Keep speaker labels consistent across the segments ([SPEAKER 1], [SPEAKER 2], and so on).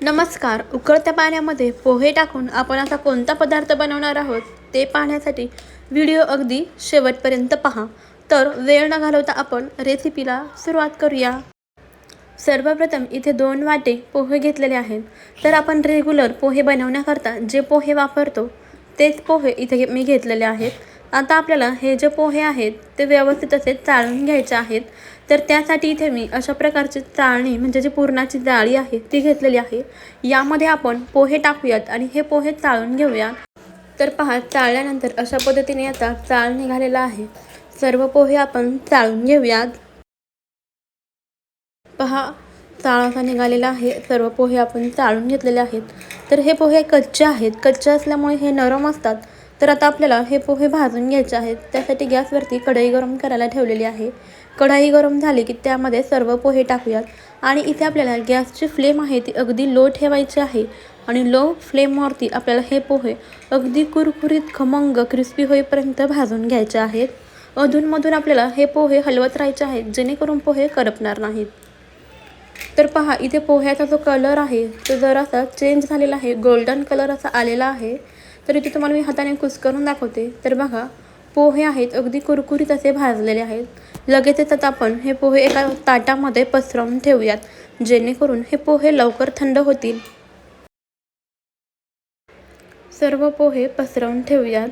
[SPEAKER 1] नमस्कार उकळत्या पाण्यामध्ये पोहे टाकून आपण आता कोणता पदार्थ बनवणार आहोत ते पाहण्यासाठी व्हिडिओ अगदी शेवटपर्यंत पहा. तर वेळ न घालवता आपण रेसिपीला सुरुवात करूया. सर्वप्रथम इथे दोन वाटे पोहे घेतलेले आहेत. तर आपण रेग्युलर पोहे बनवण्याकरता जे पोहे वापरतो तेच पोहे इथे मी घेतलेले आहेत. आता आपल्याला हे जे पोहे आहेत ते व्यवस्थित असे चाळून घ्यायचे आहेत. तर त्यासाठी इथे मी अशा प्रकारची चाळणी म्हणजे जी पुरणाची जाळी आहे ती घेतलेली आहे. यामध्ये आपण पोहे टाकूयात आणि हे पोहे चाळून घेऊया. तर पहा चाळल्यानंतर अशा पद्धतीने याचा चाळ निघालेला आहे. सर्व पोहे आपण चाळून घेऊयात. पहा चाळाचा निघालेला आहे. सर्व पोहे आपण चाळून घेतलेले आहेत. तर हे पोहे कच्चे आहेत. कच्चे असल्यामुळे हे नरम असतात. तर आता आपल्याला हे पोहे भाजून घ्यायचे आहेत. त्यासाठी गॅसवरती कढई गरम करायला ठेवलेली आहे. कढई गरम झाली की त्यामध्ये सर्व पोहे टाकूयात. आणि इथे आपल्याला गॅसची फ्लेम आहे ती अगदी लो ठेवायची आहे. आणि लो फ्लेमवरती आपल्याला हे पोहे अगदी कुरकुरीत खमंग क्रिस्पी होईपर्यंत भाजून घ्यायचे आहेत. अधूनमधून आपल्याला हे पोहे हलवत राहायचे आहेत जेणेकरून पोहे करपणार नाहीत. तर पहा इथे पोह्याचा जो कलर आहे तो जरासा चेंज झालेला आहे. गोल्डन कलर असा आलेला आहे. तर इथे तुम्हाला मी हाताने कुस्करून दाखवते. तर बघा पोहे आहेत अगदी कुरकुरीत असे भाजलेले आहेत. लगेचच आता आपण हे पोहे एका ताटामध्ये पसरवून ठेवूयात. जेणेकरून हे पोहे लवकर थंड होतील. सर्व पोहे पसरवून ठेवूयात.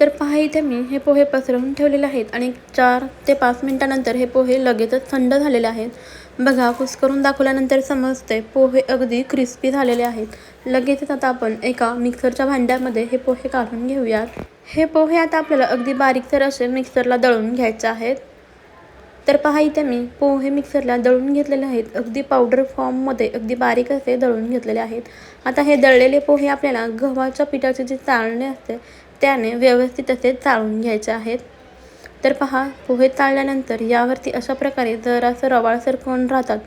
[SPEAKER 1] तर पहा इथे मी हे पोहे पसरवून ठेवलेले आहेत आणि चार ते पाच मिनटानंतर हे पोहे लगेचच थंड झालेले आहेत. बघा कुस्करून दाखवल्यानंतर समजते पोहे अगदी क्रिस्पी झालेले आहेत. लगेचच आता आपण एका मिक्सरच्या भांड्यामध्ये हे पोहे काढून घेऊयात. हे पोहे आता आपल्याला अगदी बारीकसर असे मिक्सरला दळून घ्यायचे आहेत. तर पहा इथे मी पोहे मिक्सरला दळून घेतलेले आहेत. अगदी पावडर फॉर्ममध्ये अगदी बारीक असे दळून घेतलेले आहेत. आता हे दळलेले पोहे आपल्याला गव्हाच्या पिठाचे जे चाळणे असते त्याने व्यवस्थित असे चाळून घ्यायचे आहेत. तर पहा पोहे ताळल्यानंतर यावरती अशा प्रकारे जरासं रवाळसर कोण राहतात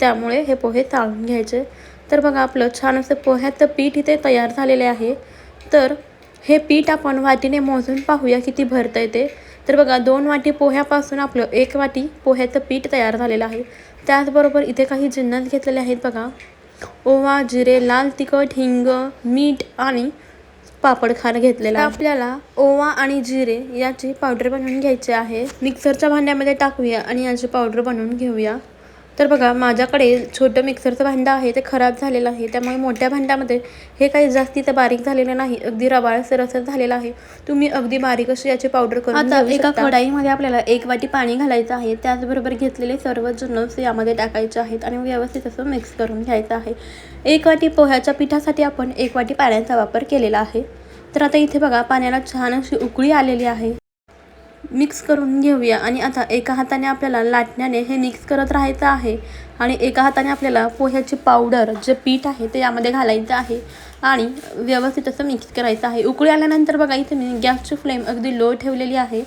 [SPEAKER 1] त्यामुळे हे पोहे ताळून घ्यायचे. तर बघा आपलं छान असं पोह्याचं पीठ इथे तयार झालेले आहे. तर हे पीठ आपण वाटीने मोजून पाहूया किती भरता येते तर बघा दोन वाटी पोह्यापासून आपलं एक वाटी पोह्याचं पीठ तयार झालेलं आहे. त्याचबरोबर इथे काही जिन्नस घेतलेले आहेत बघा. ओवा जिरे लाल तिखट हिंग मीठ आणि पापड खार घेतलेला. आपल्याला ओवा आणि जिरे याची पावडर बनवून घ्यायची आहे. मिक्सरच्या भांड्यामध्ये टाकूया आणि याची पावडर बनवून घेऊया. तर बघा माझ्याकडे छोटं मिक्सरचं भांडं आहे ते खराब झालेलं आहे. त्यामुळे मोठ्या भांड्यामध्ये हे काही जास्तीचं बारीक झालेलं नाही. अगदी रवाळसर असं झालेलं आहे. तुम्ही अगदी बारीक अशी याची पावडर करून
[SPEAKER 2] आता एका. कढाईमध्ये आपल्याला एक वाटी पाणी घालायचं आहे. त्याचबरोबर घेतलेले सर्व जिन्नस यामध्ये टाकायचे आहेत आणि व्यवस्थित असं मिक्स करून घ्यायचं आहे. एक वाटी पोह्याच्या पिठासाठी आपण एक वाटी पाण्याचा वापर केलेला आहे. तर आता इथे बघा पाण्याला छान अशी उकळी आलेली आहे. मिक्स करून घेऊया आणि आता एका हाताने आपल्याला लाटण्याने हे मिक्स करत राहायचं आहे. आणि एका हाताने आपल्याला पोह्याची पावडर जे पीठ आहे ते यामध्ये घालायचं आहे. आणि व्यवस्थित असं मिक्स करायचं आहे. उकळी आल्यानंतर बघा इथे मी गॅसची फ्लेम अगदी लो ठेवलेली आहे.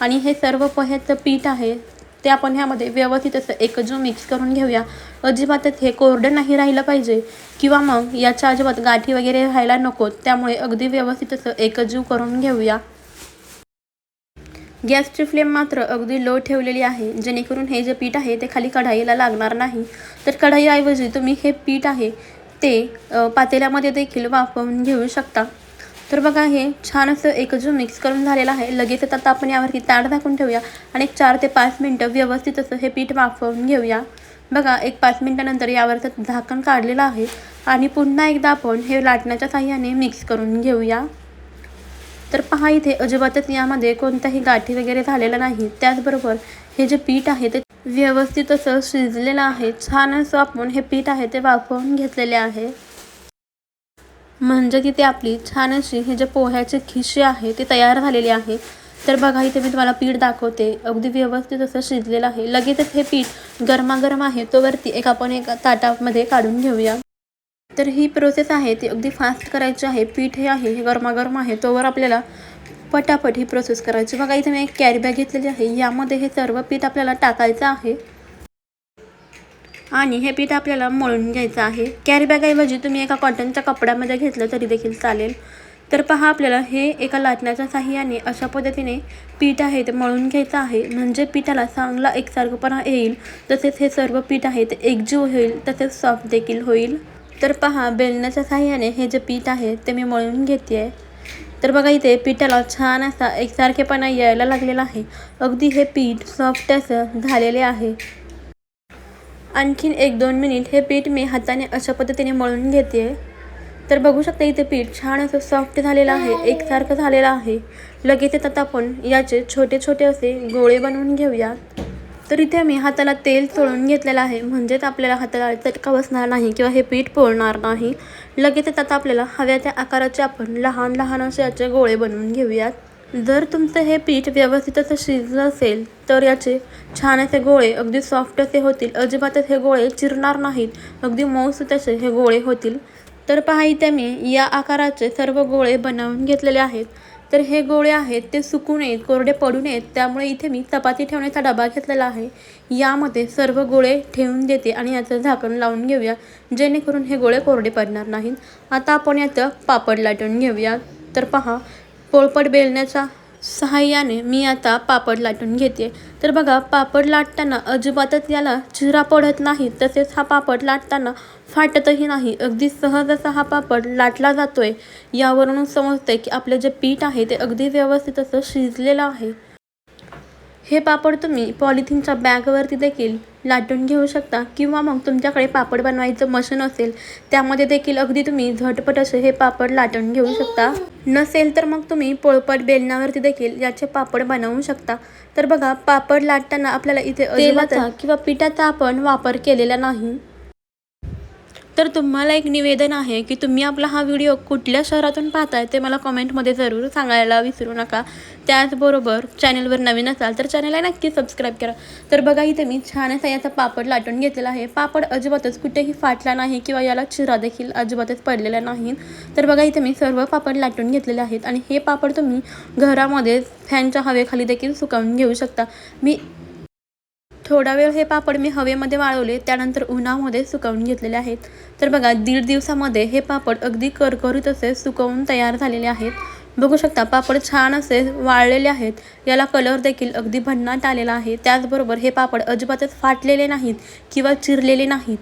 [SPEAKER 2] आणि हे सर्व पोह्याचं पीठ आहे. ते आपण ह्यामध्ये व्यवस्थित असं एकजीव मिक्स करून घेऊया. अजिबातच हे कोरडं नाही राहिलं पाहिजे. किंवा मग याच्या अजिबात गाठी वगैरे राहायला नको. त्यामुळे अगदी व्यवस्थित असं एकजीव करून घेऊया. गॅसची फ्लेम मात्र अगदी लो ठेवलेली आहे. जेणेकरून हे जे पीठ आहे ते खाली कढाईला लागणार नाही. तर कढाईऐवजी तुम्ही हे पीठ आहे ते पातेल्यामध्ये देखील वापरून घेऊ शकता. तर बघा हे छान असं एकजीव मिक्स करून झालेलं आहे लगेचच आता आपण यावरती ताट झाकून ठेवूया आणि एक चार ते पाच मिनटं व्यवस्थित असं हे पीठ वाफवून घेऊया. बघा एक पाच मिनटानंतर यावरचं झाकण काढलेलं आहे आणि पुन्हा एकदा आपण हे लाटण्याच्या साह्याने मिक्स करून घेऊया. तर पहा इथे अजिबातच यामध्ये कोणत्याही गाठी वगैरे झालेल्या नाही. त्याचबरोबर हे जे पीठ आहे ते व्यवस्थित असं शिजलेलं आहे. छान असं आपण हे पीठ आहे ते वाफवून घेतलेले आहे. म्हणजे तिथे आपली छान अशी हे जे पोह्याचे खिसे आहे ते तयार झालेले आहे. तर बघा इथे मी तुम्हाला पीठ दाखवते. अगदी व्यवस्थित असं शिजलेलं आहे. लगेचच हे पीठ गरमागरम आहे तो वरती एक आपण एका ताटामध्ये काढून घेऊया. तर ही प्रोसेस आहे ती अगदी फास्ट करायची आहे. पीठ हे आहे हे गरमागरम आहे तोवर आपल्याला पटापट ही प्रोसेस करायची. बघा इथे मी एक कॅरी बॅग घेतलेली आहे. यामध्ये हे सर्व पीठ आपल्याला टाकायचं आहे. आणि हे पीठ आपल्याला मळून घ्यायचं आहे. कॅरीबॅगऐवजी तुम्ही एका कॉटनच्या कपड्यामध्ये घेतलं तरी देखील चालेल.
[SPEAKER 1] तर पहा आपल्याला हे एका लाटण्याच्या साह्याने अशा पद्धतीने पीठ आहे ते मळून घ्यायचं आहे. म्हणजे पिठाला चांगला एकसारखंपणा येईल. तसेच हे सर्व पीठ आहे ते एकजीव होईल. तसेच सॉफ्ट देखील होईल. तर पहा बेलण्याच्या साह्याने हे जे पीठ आहे ते मी मळून घेते आहे तर बघा इथे पिठाला छान असा एकसारखेपणा यायला लागलेला आहे. अगदी हे पीठ सॉफ्ट असं झालेले आहे. आणखीन एक दोन मिनिट हे पीठ मी हाताने अशा पद्धतीने मळून घेते. तर बघू शकता इथे पीठ छान असं सॉफ्ट झालेलं आहे एकसारखं झालेलं आहे. लगेच आता आपण याचे छोटे छोटे असे गोळे बनवून घेऊयात तर इथे मी हाताला तेल चोळून घेतलेलं आहे म्हणजेच आपल्याला हाताला चटका बसणार नाही किंवा हे पीठ पोळणार नाही. लगेच आता आपल्याला हव्या त्या आकाराचे आपण लहान लहान असे याचे गोळे बनवून घेऊयात. जर तुमचं हे पीठ व्यवस्थित असं शिजलं असेल तर याचे छान असे गोळे अगदी सॉफ्ट असे होतील. अजिबातच हे गोळे चिरणार नाहीत. अगदी मऊसूत असे हे गोळे होतील. तर पहा इथे मी या आकाराचे सर्व गोळे बनवून घेतलेले आहेत. तर हे गोळे आहेत ते सुकू नयेत कोरडे पडू नयेत. त्यामुळे इथे मी चपाती ठेवण्याचा डबा घेतलेला आहे. यामध्ये सर्व गोळे ठेवून देते आणि याचं झाकण लावून घेऊया जेणेकरून हे गोळे कोरडे पडणार नाहीत. आता आपण याचं पापड लाटून घेऊया. तर पहा पोळपट बेलण्याच्या सहाय्याने मी आता पापड लाटून घेते. तर बघा पापड लाटताना अजिबातच याला चिरा पडत नाही. तसेच हा पापड लाटताना फाटतही नाही. अगदी सहज असा हा पापड लाटला जातोय. यावरून समजतंय की आपलं जे पीठ आहे ते अगदी व्यवस्थित असं शिजलेलं आहे. हे पापड तुम्ही पॉलिथिनच्या बॅगवरती देखील लाटून घेऊ शकता किंवा मग तुमच्याकडे पापड बनवायचं मशीन असेल त्यामध्ये देखील अगदी तुम्ही झटपट असे हे पापड लाटून घेऊ शकता. नसेल तर मग तुम्ही पोळपट बेलनावरती देखील याचे पापड बनवू शकता. तर बघा पापड लाटताना आपल्याला इथे तेलाचा किंवा पिठाचा आपण वापर केलेला नाही. तर तुम्हाला एक निवेदन आहे की तुम्ही आपला हा व्हिडिओ कुठल्या शहरातून पाहताय ते मला कमेंटमध्ये जरूर सांगायला विसरू नका. त्याचबरोबर चॅनलवर नवीन असाल तर चॅनलला नक्की सबस्क्राईब करा. तर बघा इथे मी छान असा याचा पापड लाटून घेतलेला आहे. पापड अजिबातच कुठेही फाटला नाही किंवा याला चिरा देखील अजिबातच पडलेला नाही. तर बघा इथे मी सर्व पापड लाटून घेतलेले आहेत आणि हे पापड तुम्ही घरामध्ये फॅनच्या हवेखाली देखील सुकवून घेऊ शकता. मी थोडा वेळ हे पापड मी हवेमध्ये वाळवले त्यानंतर उन्हामध्ये सुकवून घेतलेले आहेत. तर बघा दीड दिवसामध्ये हे पापड अगदी करकरीत असे सुकवून तयार झालेले आहेत. बघू शकता पापड छान असे वाळलेले आहेत. याला कलर देखील अगदी भन्नाट आलेला आहे. त्याचबरोबर हे पापड अजिबातच फाटलेले नाहीत किंवा चिरलेले नाहीत.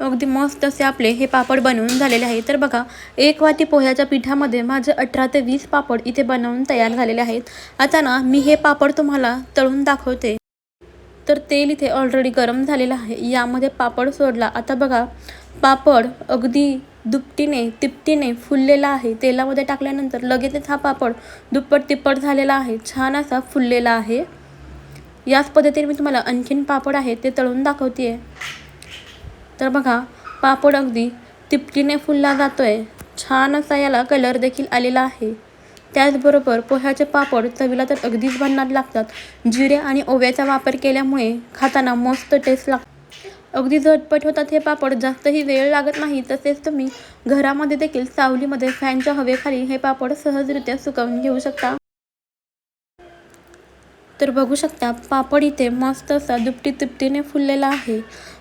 [SPEAKER 1] अगदी मस्त असे आपले हे पापड बनवून झालेले आहे तर बघा एक वाटी पोह्याच्या पिठामध्ये माझे अठरा ते वीस पापड इथे बनवून तयार झालेले आहेत. आता ना मी हे पापड तुम्हाला तळून दाखवते. तर तेल इथे ऑलरेडी गरम झालेलं आहे. यामध्ये पापड सोडला. आता बघा पापड अगदी दुपटीने तिपटीने फुललेला आहे. तेलामध्ये टाकल्यानंतर लगेचच हा पापड दुप्पट तिप्पट झालेला आहे. छान असा फुललेला आहे. याच पद्धतीने मी तुम्हाला आणखीन पापड आहे ते तळून दाखवते तर बघा पापड अगदी तिपटीने फुलला जातोय. छान असा याला कलर देखील आलेला आहे. त्याचबरोबर पोह्याचे पापड चवीला तर अगदीच भन्नाट लागतात. जिरे आणि ओव्याचा वापर केल्यामुळे खाताना मस्त टेस्ट लागतो. अगदी झटपट होतात हे पापड. जास्तही वेळ लागत नाही तसेच तुम्ही घरामध्ये देखील सावलीमध्ये फॅनच्या हवेखाली हे पापड सहजरित्या सुकवून घेऊ शकता. तर बघू शकता पापड इथे मस्त असा दुपटी तिपटीने फुललेला आहे.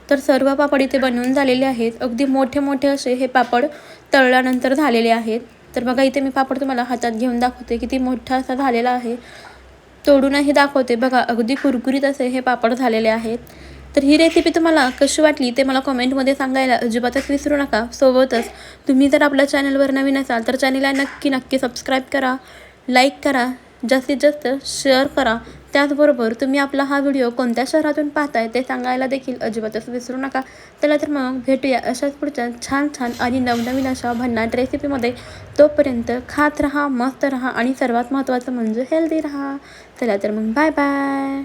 [SPEAKER 1] तर सर्व पापड इथे बनवून झालेले आहेत. अगदी मोठे मोठे असे हे पापड तळल्यानंतर झालेले आहेत. तर बघा इथे मी पापड तुम्हाला हातात घेऊन दाखवते किती मोठा असा झालेला आहे. तोडूनही दाखवते. बघा अगदी कुरकुरीत असे हे पापड झालेले आहेत. तर ही रेसिपी तुम्हाला कशी वाटली ते मला कमेंटमध्ये सांगायला अजिबातच विसरू नका. सोबतच तुम्ही जर आपल्या चॅनलवर नवीन असाल तर चॅनलला नक्की नक्की सबस्क्राईब करा लाईक करा जास्तीत जास्त शेअर करा. त्याचबरोबर तुम्ही आपला हा व्हिडिओ कोणत्या शहरातून पाहताय ते सांगायला देखील अजिबातच विसरू नका. चला तर मग भेटूया अशाच पुढच्या छान छान आणि नवनवीन अशा भन्नाट रेसिपीमध्ये तोपर्यंत खात राहा मस्त राहा आणि सर्वात महत्त्वाचं म्हणजे हेल्दी राहा. चला तर मग बाय बाय